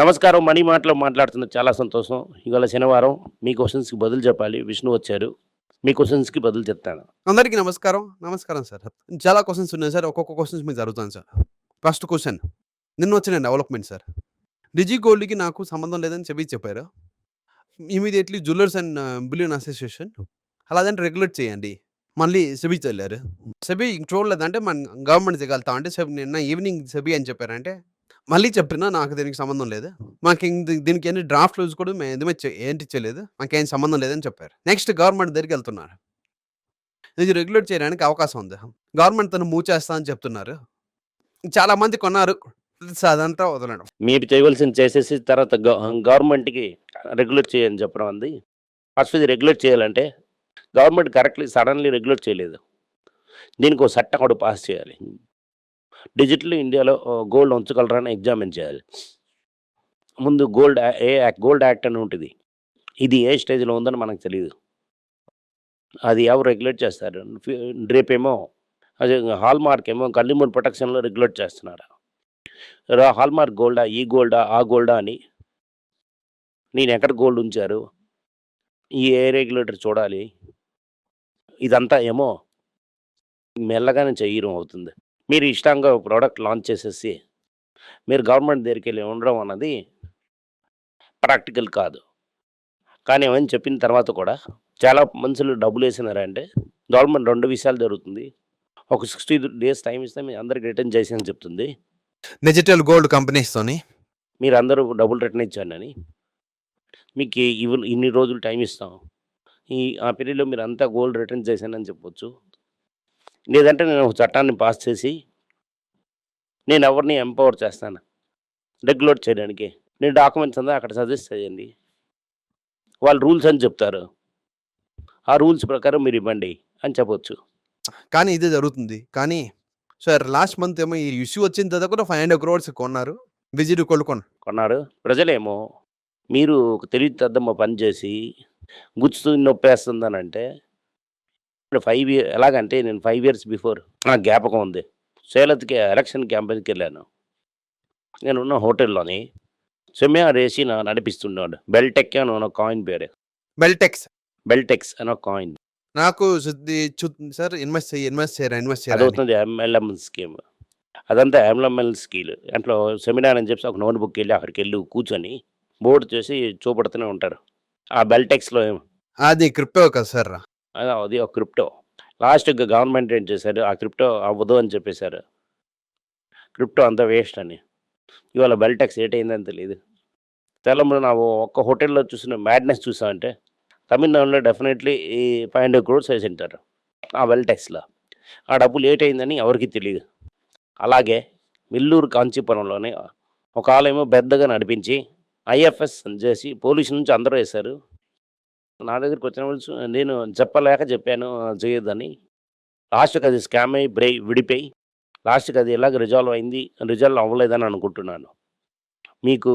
నమస్కారం మనీ మాటలో మాట్లాడుతున్న చాలా సంతోషం. ఇవాళ శనివారం మీ క్వశ్చన్స్కి బదులు చెప్పాలి. విష్ణు వచ్చారు. మీ క్వశ్చన్స్కి బదులు చెప్తాను. అందరికీ నమస్కారం. నమస్కారం సార్. చాలా క్వశ్చన్స్ ఉన్నాయి సార్. ఒక్కొక్క క్వశ్చన్స్ మీకు జరుగుతాను సార్. First question. నిన్న వచ్చిన డెవలప్మెంట్ సార్. డిజీ గోల్డ్కి నాకు సంబంధం లేదని చెప్పి చెప్పారు. Immediately jewellers and bullion association అలాదంటే regulate చేయండి. మళ్ళీ సెబీ వెళ్ళారు సెబీ చూడలేదంటే మన గవర్నమెంట్ దిగలుతా అంటే సెబీ నిన్న ఈవినింగ్ సెబీ అని చెప్పారంటే మళ్ళీ చెప్పినా నాకు దీనికి సంబంధం లేదు. మాకు ఇం దీనికి ఎన్ని డ్రాఫ్ట్ లూజ్ కూడా మేము ఏమీ చే- ఏంటి చేయలేదు మాకేం సంబంధం లేదని చెప్పారు. నెక్స్ట్ గవర్నమెంట్ దగ్గరికి వెళ్తున్నారు. ఇది రెగ్యులేట్ చేయడానికి అవకాశం ఉంది. గవర్నమెంట్ తను మూవ్ చేస్తా అని చెప్తున్నారు. చాలా మంది కొన్నారు. అదంతా వదలడం. మీరు చేయవలసింది చేసేసి తర్వాత గవర్నమెంట్కి రెగ్యులేట్ చేయని చెప్పడం అంది. ఫస్ట్ ఇది రెగ్యులేట్ చేయాలంటే గవర్నమెంట్ కరెక్ట్లీ సడన్లీ రెగ్యులేట్ చేయలేదు. దీనికి ఒక చట్టం కూడా పాస్ చేయాలి. డిజిటల్ ఇండియాలో గోల్డ్ ఉంచగలరని ఎగ్జామిన్ చేయాలి. ముందు gold a act gold act అని ఉంటుంది. ఇది ఏ స్టేజ్లో ఉందని మనకు తెలియదు అది ఎవరు రెగ్యులేట్ చేస్తారు? రేపేమో హాల్ మార్క్ ఏమో కన్జ్యూమర్ ప్రొటెక్షన్లో రెగ్యులేట్ చేస్తున్నారు? రా హాల్మార్క్ గోల్డా ఈ గోల్డా ఆ గోల్డా అని. నేను ఎక్కడ గోల్డ్ ఉంచారు? ఈ ఏ రెగ్యులేటర్ చూడాలి. ఇదంతా ఏమో మెల్లగానే చేయడం అవుతుంది. మీరు ఇష్టంగా ప్రోడక్ట్ లాంచ్ చేసేసి మీరు గవర్నమెంట్ దగ్గరికి వెళ్ళి ఉండడం అన్నది ప్రాక్టికల్ కాదు. కానీ ఏమని చెప్పిన తర్వాత కూడా చాలా మనుషులు డబ్బులు వేసినారంటే గవర్నమెంట్ రెండు విషయాలు జరుగుతుంది. ఒక సిక్స్టీ డేస్ టైం ఇస్తే మీ అందరికి రిటర్న్ చేసి అని చెప్తుంది. డిజిటల్ గోల్డ్ కంపెనీస్తోని మీరు అందరూ డబ్బులు రిటర్న్ ఇచ్చానని మీకు ఇవి ఇన్ని రోజులు టైం ఇస్తాం. ఈ ఆ పీరియడ్లో మీరు అంతా గోల్డ్ రిటర్న్ చేశానని చెప్పొచ్చు. లేదంటే నేను ఒక చట్టాన్ని పాస్ చేసి నేను ఎవరిని ఎంపవర్ చేస్తాను? రెగ్యులేట్ చేయడానికి. నేను డాక్యుమెంట్స్ అంతా అక్కడ సజెస్ట్ చేయండి. వాళ్ళు రూల్స్ అని చెప్తారు. ఆ రూల్స్ ప్రకారం మీరు ఇవ్వండి అని చెప్పొచ్చు. కానీ ఇదే జరుగుతుంది. కానీ సార్ లాస్ట్ మంత్ ఏమో ఈ ఇష్యూ వచ్చిన తర్వాత కూడా ఫైవ్ హండ్రెడ్ క్రోడ్స్ కొన్నారు. విజిట్ కొనుక్కోండి కొన్నారు. ప్రజలేమో మీరు ఒక తెలివితద్దమ్మ పని చేసి గుచ్చుతూ నొప్పేస్తుందని అంటే ఫైవ్ ఇయర్ ఎలాగంటే నేను ఫైవ్ ఇయర్స్ బిఫోర్ నా జ్ఞాపకం ఉంది. సేలత్కి ఎలక్షన్ క్యాంపెయిన్కి వెళ్ళాను. నేను ఉన్న హోటల్లోని సెమినార్ వేసి నా నడిపిస్తున్నాడు బెల్టెక్ అని ఒక కాయిన్ పేరు. బెల్టెక్స్. బెల్టెక్స్ అని ఒక కాయిన్ నాకు సార్ ఇన్వెస్ట్ చేయి ఇన్వెస్ట్ చేయరా ఇన్వెస్ట్ చేయరా. అవుతుంది ఎంఎల్ఎం స్కీమ్. అదంతా ఎంఎల్ఎం స్కీల్. దాంట్లో సెమినార్ అని చెప్పి ఒక నోట్ బుక్ వెళ్ళి అక్కడికి వెళ్ళి కూర్చొని బోర్డు చేసి చూపెడుతూనే ఉంటారు. ఆ బెల్టెక్స్లో ఏం? అది క్రిప్టో కదా సార్ అది అది ఒక క్రిప్టో. లాస్ట్గా గవర్నమెంట్ ఏం చేశారు? ఆ క్రిప్టో అవ్వదు అని చెప్పేశారు. క్రిప్టో అంతా వేస్ట్ అని. ఇవాళ బెల్టెక్స్ ఏటైందని తెలియదు తెలంగాణ నా ఒక్క హోటల్లో చూసిన మ్యాడ్నెస్ చూసామంటే తమిళనాడులో డెఫినెట్లీ ఈ ఫైవ్ హండ్రెడ్ క్రోడ్స్ వేసి ఉంటారు ఆ వెల్టెక్స్లో ఆ డబ్బులు అయిందని ఎవరికి తెలియదు అలాగే మిల్లూరు కాంచీపురంలోనే ఒక ఆలయమో పెద్దగా నడిపించి ఐఎఫ్ఎస్ అని చేసి పోలీసు నుంచి అందరూ వేశారు. నా దగ్గరికి వచ్చిన వాళ్ళు నేను చెప్పలేక చెప్పాను చేయొద్దని. లాస్ట్కి అది స్కామ్ అయ్యి బ్రే విడిపోయి లాస్ట్కి అది ఎలాగ రిజాల్వ్ అయింది రిజాల్వ్ అవ్వలేదని అనుకుంటున్నాను. మీకు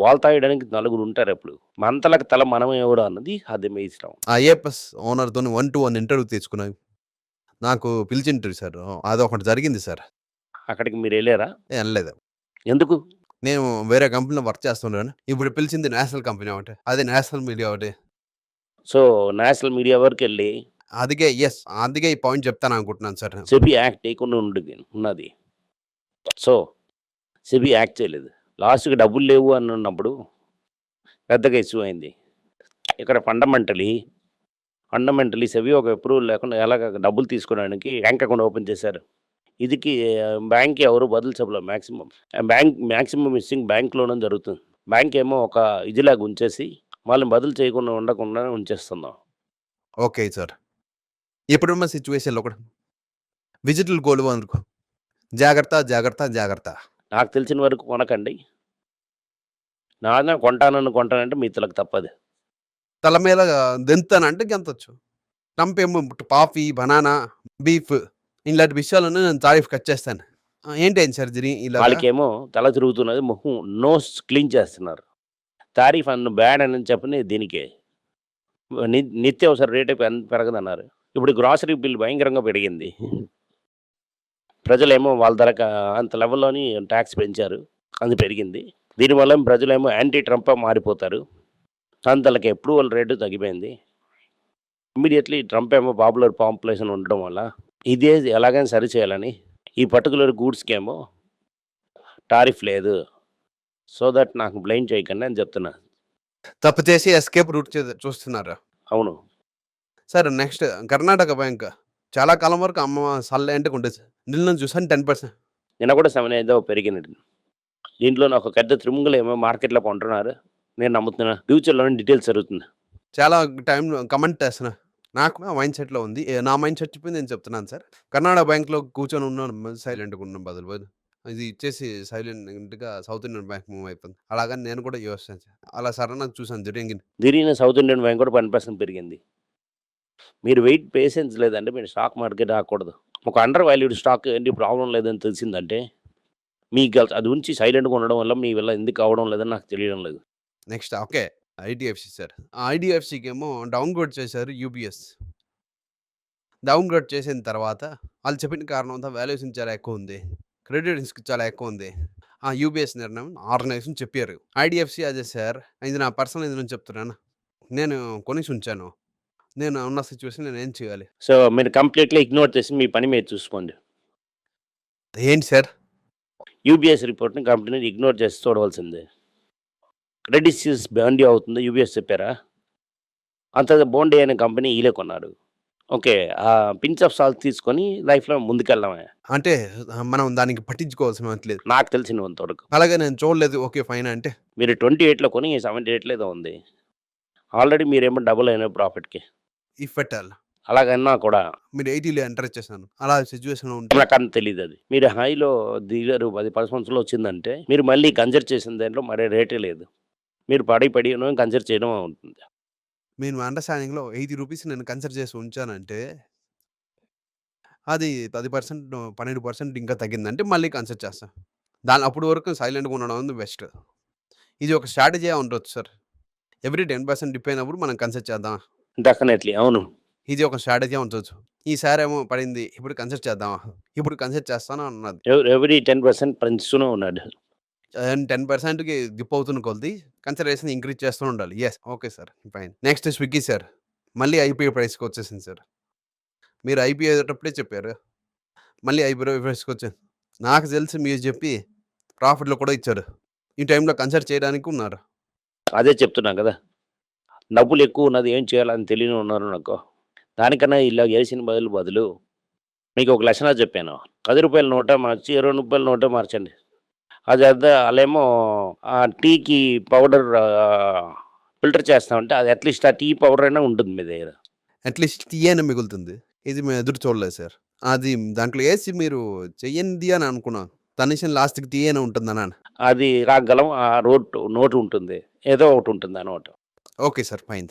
బాల్ తాగడానికి నలుగురు ఉంటారు ఎప్పుడు. మంతలకు తల మనం ఎవరు అన్నది అది మీ ఇష్టం. ఐఏఎస్ ఓనర్తో వన్ టు వన్ ఇంటర్వ్యూ తీసుకున్నాను నాకు పిలిచింటారు సార్. అది ఒకటి జరిగింది సార్. అక్కడికి మీరు వెళ్ళారా? అనలేదు ఎందుకు? నేను వేరే కంపెనీలో వర్క్ చేస్తున్నాను ఇప్పుడు పిలిచింది నేషనల్ కంపెనీ ఒకటి అదే నేషనల్ మీడియా ఒకటి. సో నేషనల్ మీడియా వరకు వెళ్ళి అందుకే ఎస్ అందుకే ఈ పాయింట్ చెప్తాను అనుకుంటున్నాను సార్. సెబీ యాక్ట్ చేయకుండా ఉండదు ఉన్నది. సో సెబీ యాక్ట్ చేయలేదు. లాస్ట్కి డబ్బులు లేవు అని ఉన్నప్పుడు పెద్దగా ఇష్యూ అయింది. ఇక్కడ ఫండమెంటలీ ఫండమెంటలీ సెబీ ఒక అప్రూవల్ లేకుండా ఎలాగ డబ్బులు తీసుకోవడానికి బ్యాంక్ అకౌంట్ ఓపెన్ చేశారు. ఇదికి బ్యాంక్కి ఎవరు బదులు చెప్పలేదు. మ్యాక్సిమం బ్యాంక్ మ్యాక్సిమం మిస్సింగ్ బ్యాంక్లోనే జరుగుతుంది. బ్యాంక్ ఏమో ఒక ఇదిలాగా ఉంచేసి వాళ్ళని బదులు చేయకుండా ఉండకుండా ఉంచేస్తున్నాం. Okay sir. ఇప్పుడున్న సిచ్యువేషన్లో ఒకటి విజిటల్ గోల్డ్ అనుకో జాగ్రత్త జాగ్రత్త జాగ్రత్త. నాకు తెలిసిన వరకు కొనకండి. నాన్న కొంటానని కొంటానంటే మీ తలకు తప్పదు. తల మీద దెంతానంటే గెంతొచ్చు. నంపేమో కాఫీ బనానా బీఫ్ ఇలాంటి విషయాలను నేను తారీఫ్ కట్ చేస్తాను. ఏంటి అయింది సర్జరీ ఇలా వాళ్ళకేమో తల తిరుగుతున్నది మొహం నోస్ క్లీన్ చేస్తున్నారు. తారీఫ్ అన్న బ్యాడ్ అని చెప్పని దీనికే. ని- నిత్యావసర రేటు పెన్- పెరగదన్నారు. ఇప్పుడు గ్రాసరీ బిల్ భయంకరంగా పెరిగింది. ప్రజలేమో వాళ్ళ ధర అంత లెవెల్లోని ట్యాక్స్ పెంచారు. అది పెరిగింది. దీనివల్ల ప్రజలేమో యాంటీ ట్రంప్ మారిపోతారు. అంతలకి అప్రూవల్ రేటు తగ్గిపోయింది. ఇమ్మీడియట్లీ ట్రంప్ ఏమో పాపులర్ పాపులేషన్ ఉండడం వల్ల ఇదే ఎలాగైనా సరి చేయాలని ఈ పర్టికులర్ గూడ్స్కి ఏమో టారిఫ్ లేదు. సో దట్ నాకు బ్లైమ్ చేయకండి అని చెప్తున్నా. తప్పు చేసి ఎస్కేప్ రూట్ చూస్తున్నారు? అవును. Sir next Karnataka bank. చాలా కాలం వరకు అమ్మ సల్లెంట్గా ఉండేది సార్. నిన్న చూసాను టెన్ పర్సెంట్. నిన్న కూడా సెవెన్ ఏదో పెరిగినట్టు. దీంట్లో నాకు పెద్ద త్రిముంగలు ఏమో మార్కెట్లో కొంటున్నారు. నేను నమ్ముతున్నా. ఫ్యూచర్లోనే డీటెయిల్స్ జరుగుతుంది. చాలా టైం కమెంట్ చేస్తున్నా. నాకు మైండ్ సెట్లో ఉంది. నా మైండ్ సెట్ చెప్పింది నేను చెప్తున్నాను సార్. కర్ణాటక బ్యాంక్లో కూర్చొని ఉన్నాను. సైలెంట్గా ఉన్నాం బదులు బదులు ఇది ఇచ్చేసి సైలెంట్గా సౌత్ ఇండియన్ బ్యాంక్ మూవ్ అయిపోయింది. అలాగని నేను కూడా యోసిస్తాను సార్. అలా సడన్గా చూసాను జరిగింది తిరిగిన సౌత్ ఇండియన్ బ్యాంక్ కూడా పది పర్సెంట్ పెరిగింది. మీరు వెయిట్ పేషెన్స్ లేదంటే మీరు స్టాక్ మార్కెట్ రాకూడదు. ఒక అండర్ వాల్యూడ్ స్టాక్ ఏంటి ప్రాబ్లం లేదని తెలిసిందంటే మీకు గల- అది ఉంచి సైలెంట్గా ఉండడం వల్ల మీ వల్ల ఎందుకు అవడం లేదని నాకు తెలియడం లేదు. Next okay. IDFC sir. ఐడిఎఫ్సికి ఏమో డౌన్ గ్రేడ్ చేశారు యూబిఎస్ డౌన్ గ్రేడ్ చేసిన తర్వాత వాళ్ళు చెప్పిన కారణం అంతా వాల్యుయేషన్ చాలా ఎక్కువ ఉంది. క్రెడిట్ రిస్క్ చాలా ఎక్కువ ఉంది ఆ యూబిఎస్ నిర్ణయం ఆర్గనైజేషన్ చెప్పారు. ఐడిఎఫ్సి అదే సార్. ఇది నా పర్సనల్ ఇది నేను చెప్తున్నాను. నేను కొనేసి ఉంచాను. నేను ఉన్న సిచ్యువేషన్ నేను ఏం చేయాలి? సో మీరు కంప్లీట్లీ ఇగ్నోర్ చేసి మీ పని మీరు చూసుకోండి. ఏంటి సార్? యూబీఎస్ రిపోర్ట్ని కంపెనీ ఇగ్నోర్ చేసి చూడవలసిందే. క్రెడిట్ సీస్ బాండీ అవుతుంది. యూబీఎస్ చెప్పారా? అంత బోండీ అనే కంపెనీ ఈలే కొన్నారు ఓకే. ఆ పిన్స్ ఆఫ్ సాల్ట్ తీసుకొని లైఫ్లో ముందుకెళ్ళామే అంటే మనం దానికి పట్టించుకోవాల్సిన లేదు. నాకు తెలిసినంతవరకు అలాగే నేను చూడలేదు. ఓకే ఫైన్ అంటే. మీరు ట్వంటీ ఎయిట్లో కొని సెవెంటీ ఎయిట్లో ఏదో ఉంది. ఆల్రెడీ మీరేమో డబుల్ అయిన ప్రాఫిట్కి. If at all. అలాగన్నా కూడా మీరు ఎయిటీలో ఎంటర్ చేశాను అలా సిచ్యువేషన్ ఉంటే తెలియదు అది. మీరు హైలో దిగారు పది పర్సెంట్స్లో వచ్చిందంటే మీరు మళ్ళీ కన్సిడర్ చేసిన దాంట్లో మరే రేటే లేదు. మీరు పడి పడి కన్సిడర్ చేయడం ఉంటుంది. నేను అండర్స్టాండింగ్లో ఎయిటీ రూపీస్ నేను కన్సిడర్ చేసి ఉంచానంటే అది పది పర్సెంట్ పన్నెండు పర్సెంట్ ఇంకా తగ్గిందంటే మళ్ళీ కన్సిడర్ చేస్తాను దాని అప్పుడు వరకు సైలెంట్గా ఉండడం బెస్ట్. ఇది ఒక స్ట్రాటజీ ఉండొచ్చు sir. Every ten percent dip అయినప్పుడు మనం కన్సిడర్ చేద్దాం డెఫినెట్లీ. అవును. ఇది ఒక స్ట్రాటజీ ఉండొచ్చు. ఈసారి ఏమో పడింది ఇప్పుడు కన్సిడర్ చేద్దామా? ఇప్పుడు కన్సిడర్ చేస్తాను అన్నది ఎవ్రీ టెన్ పర్సెంట్ పెంచుతూనే ఉన్నాడు. టెన్ పర్సెంట్కి డిప్ అవుతున్న కొద్ది కన్సిడరేషన్ ఇంక్రీజ్ చేస్తూ ఉండాలి. Yes okay sir fine. Next Swiggy sir మళ్ళీ ఐపీఐ ప్రైస్కి వచ్చేసింది సార్. మీరు ఐపీఐ అయ్యేటప్పుడే చెప్పారు. మళ్ళీ ఐపీఐ ప్రైస్కి వచ్చాను నాకు తెలిసి మీరు చెప్పి ప్రాఫిట్లో కూడా ఇచ్చారు. ఈ టైంలో కన్సిడర్ చేయడానికి ఉన్నారు. అదే చెప్తున్నాను కదా. డబ్బులు ఎక్కువ ఉన్నది ఏం చేయాలని తెలియని ఉన్నారు నాకు. దానికన్నా ఇలా వేసిన బదులు బదులు మీకు ఒక లక్షణ చెప్పాను. పది రూపాయల నోట మార్చి ఇరవై రూపాయల నోట మార్చండి. అది అదే వాళ్ళేమో ఆ టీకి పౌడర్ ఫిల్టర్ చేస్తామంటే అది అట్లీస్ట్ ఆ టీ పౌడర్ అయినా ఉంటుంది మీ దగ్గర. అట్లీస్ట్ టీ అయినా మిగులుతుంది. ఇది మేము ఎదురు చూడలేదు సార్. అది దాంట్లో వేసి మీరు చెయ్యండి అని అనుకున్నాం. కనీసం లాస్ట్కి టీ అయినా ఉంటుందని అది రాగలం ఆ రోడ్ నోటు ఉంటుంది. ఏదో ఒకటి ఉంటుంది ఆ నోటు ఓకే సార్ ఫైన్.